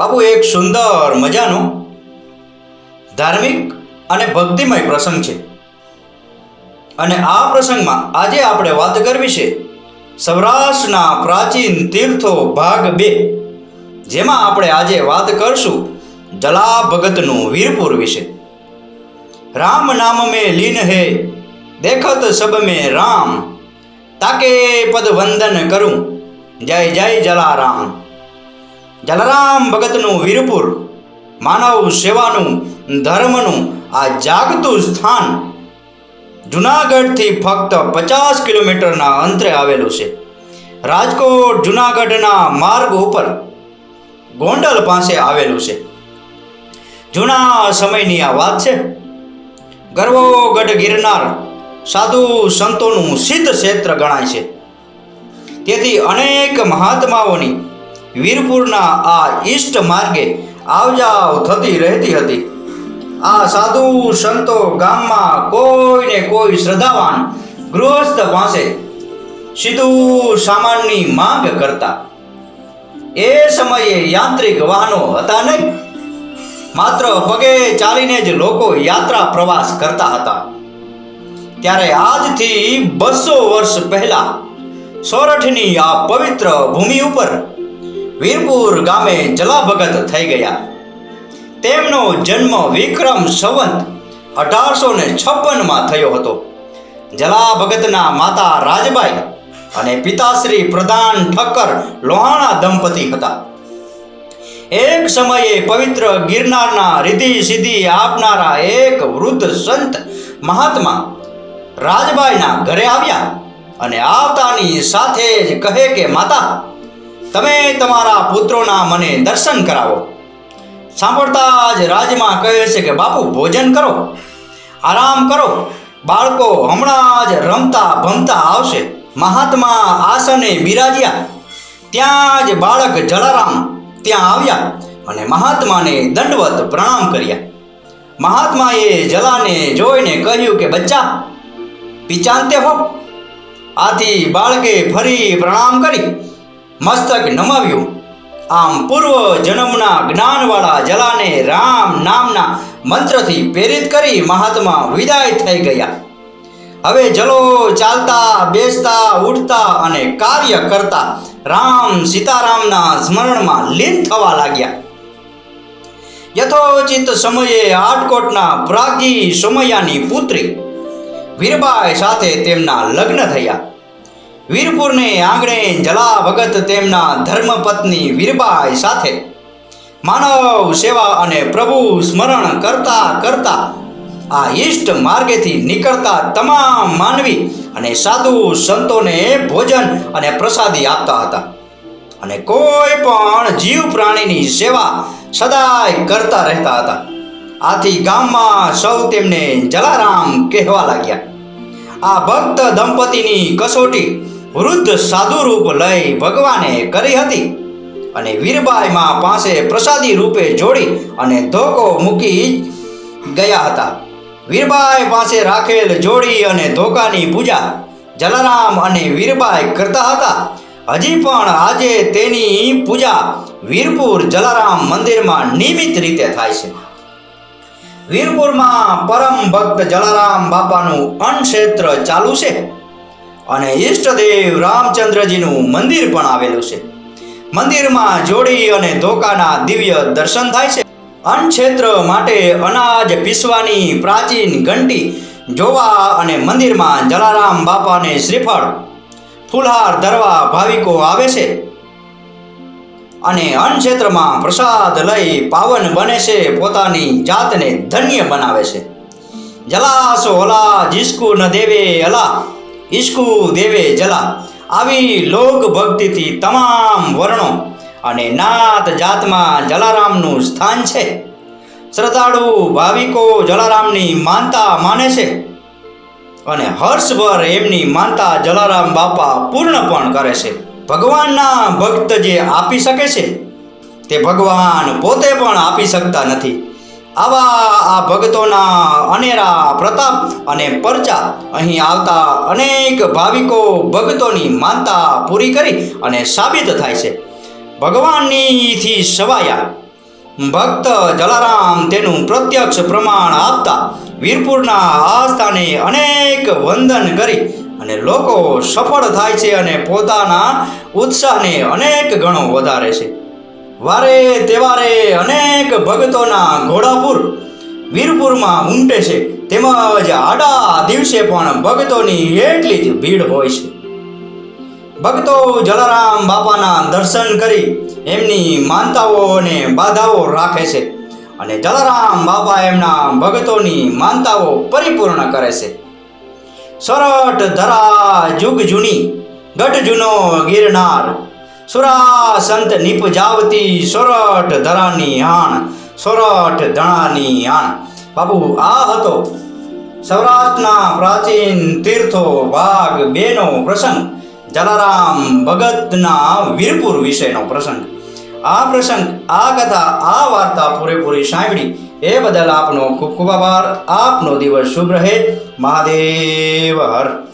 બાબુ એક સુંદર મજાનો ધાર્મિક અને ભક્તિમય પ્રસંગ છે. અને આ પ્રસંગમાં આજે આપણે વાત કરવી છે સૌરાષ્ટ્રના પ્રાચીન તીર્થો ભાગ બે. જેમાં આપણે આજે વાત કરશું જલા ભગતનું વીરપુર વિશે. રામ નામ મેં લીન હે, દેખત સબ મેં રામ. તાકે પદ વંદન કરું. જય જય જલારામ. જલારામ ભગતનું વીરપુર, માનવ સેવાનું, ધર્મનું આ જાગતું સ્થાન જુનાગઢથી ફક્ત પચાસ કિલોમીટરના અંતરે આવેલું છે. રાજકોટ જુનાગઢના માર્ગ ઉપર ગોંડલ પાસે આવેલું છે. જૂના સમયની આ વાત છે. ગર્વોગઢ ગિરનાર સાધુ સંતોનું સિદ્ધ ક્ષેત્ર ગણાય છે. તેથી અનેક મહાત્માઓની વીરપુરના આ ઈષ્ટ માર્ગે આવજાવ થતી રહેતી હતી. આ સાધુ સંતો ગામમાં કોઈને કોઈ શ્રદ્ધાવાન ગૃહસ્થ પાસે સીધું સામાનની માંગ કરતા. એ સમયે યાંત્રિક વાહનો હતા નહીં. માત્ર પગે ચાલીને જ લોકો યાત્રા પ્રવાસ કરતા હતા. ત્યારે આજથી બસો વર્ષ પહેલા સોરઠની આ પવિત્ર ભૂમિ ઉપર વીરપુર ગામે જલાભગત થઈ ગયા. તેમનો જન્મ વિક્રમ સંવંત અઢારસો ને છપ્પનમાં થયો હતો. જલા ભગતના માતા રાજબાઈ અને પિતાશ્રી પ્રધાન ઠક્કર લોહાણા દંપતી હતા. એક સમયે પવિત્ર ગિરનારના રિધિ સિદ્ધિ આપનારા એક વૃદ્ધ સંત મહાત્મા રાજબાઈના ઘરે આવ્યા અને આવતાની સાથે જ કહે કે, માતા તમે તમારા પુત્રોના મને દર્શન કરાવો. સાંભળતા જ રાજમાં કહે છે કે, બાપુ, ભોજન કરો. આરામ કરો. બાળકો હમણાં જ રમતા ભમતા આવશે. મહાત્મા આસને બિરાજ્યા. ત્યાં જ બાળક જલારામ ત્યાં આવ્યા અને મહાત્માને દંડવત પ્રણામ કર્યા. મહાત્માએ જલાને જોઈને કહ્યું કે, બચ્ચા, પિચાંતે હો. આથી બાળકે ફરી પ્રણામ કરી. મસ્તક નમાવ્યું. આમ પૂર્વ જન્મના જ્ઞાનવાળા જલાને રામ નામના મંત્રથી પ્રેરિત કરી મહાત્મા વિદાય થઈ ગયા. હવે જલો ચાલતા, બેસતા ઉઠતા અને કાર્ય કરતા રામ સીતારામના સ્મરણમાં લીન થવા લાગ્યા. યથોચિત સમયે આટકોટના પ્રાગી સોમૈયાની પુત્રી વીરબાઈ સાથે તેમના લગ્ન થયા. વીરપુરને આંગણે જલા ભગત તેમના ધર્મપત્ની વીરબાઈ સાથે માનવ સેવા અને પ્રભુ સ્મરણ કરતા કરતા આ ઈષ્ટ માર્ગેથી નીકળતા તમામ માનવી અને સાધુ સંતોને ભોજન અને પ્રસાદી આપતા હતા. અને કોઈ પણ જીવ પ્રાણીની સેવા સદાય કરતા રહેતા હતા. આથી ગામમાં સૌ તેમને જલારામ કહેવા લાગ્યા. આ ભક્ત દંપતીની કસોટી વૃદ્ધ સાધુ રૂપ લઈ ભગવાને કરી હતી અને વીરબાઈમાં પાસે પ્રસાદી રૂપે જોડી અને ધોકો મૂકી ગયા હતા. વીરબાઈ પાસે રાખેલ જોડી અને ધોકાની પૂજા જલારામ અને વીરબાઈ કરતા હતા. હજી પણ આજે તેની પૂજા વીરપુર જલારામ મંદિરમાં નિયમિત રીતે થાય છે. વીરપુરમાં પરમ ભક્ત જલારામ બાપાનું અન્નક્ષેત્ર ચાલુ છે. અને ઈષ્ટદેવ રામચંદ્રજીનું મંદિર પણ આવેલું છે. મંદિરમાં જોડી અને ધોકાના દિવ્ય દર્શન થાય છે. અન્નક્ષેત્ર માટે અનાજ પીસવાની પ્રાચીન ઘંટી, જોવા અને મંદિરમાં જલારામ બાપાને શ્રીફળ, ફૂલહાર ધરવા ભાવિકો આવે છે. અને અન્નક્ષેત્રમાં પ્રસાદ લઈ પાવન બને છે, પોતાની જાતને ધન્ય બનાવે છે. જલાસો અલા જીસ્કુ ન દેવે અલા ઈશ્કુ દેવે જલા. આવી લોક ભક્તિથી તમામ વર્ણો અને નાત જાતમાં જલારામનું સ્થાન છે. શ્રદ્ધાળુ ભાવિકો જલારામની માનતા માને છે અને હર્ષભર એમની માનતા જલારામ બાપા પૂર્ણ પણ કરે છે. ભગવાનના ભક્ત જે આપી શકે છે, તે ભગવાન પોતે પણ આપી શકતા નથી. આવા આ ભક્તોના અનેરા પ્રતાપ અને પરચા અહીં આવતા અનેક ભાવિકો ભક્તોની માનતા પૂરી કરી અને સાબિત થાય છે. ભગવાનનીથી સવાયા. ભક્ત જલારામ તેનું પ્રત્યક્ષ પ્રમાણ આપતા વીરપુરના આસ્થાને અનેક વંદન કરી અને લોકો સફળ થાય છે અને પોતાના ઉત્સાહને અનેક ગણો વધારે છે. વારે તહેવારે અનેક ભગતોના ઘોડાપુર, વીરપુરમાં ઉમટે છે. તેમજ આડા દિવસે પણ ભક્તોની એટલી જ ભીડ હોય છે. ભક્તો જલારામ બાપાના દર્શન કરી એમની માનતાઓ અને બાધાઓ રાખે છે અને જલારામ બાપા એમના ભક્તોની માનતાઓ પરિપૂર્ણ કરે છે. સરટ ધરા જુગ જૂની, ગઢ જૂનો ગિરનાર સુરા સંત નિપજાવતી સોરઠ ધરાની આણ, સોરઠ ધણાની આણ. બાપુ, આ હતો સૌરાષ્ટ્રના પ્રાચીન તીર્થો ભાગ બેનો પ્રસંગ. જલારામ ભગતના વીરપુર વિશેનો પ્રસંગ. આ પ્રસંગ, આ કથા, આ વાર્તા પૂરેપૂરી સાંભળી. એ બદલ આપનો ખૂબ ખૂબ આભાર. આપનો દિવસ શુભ રહે. મહાદેવ હર.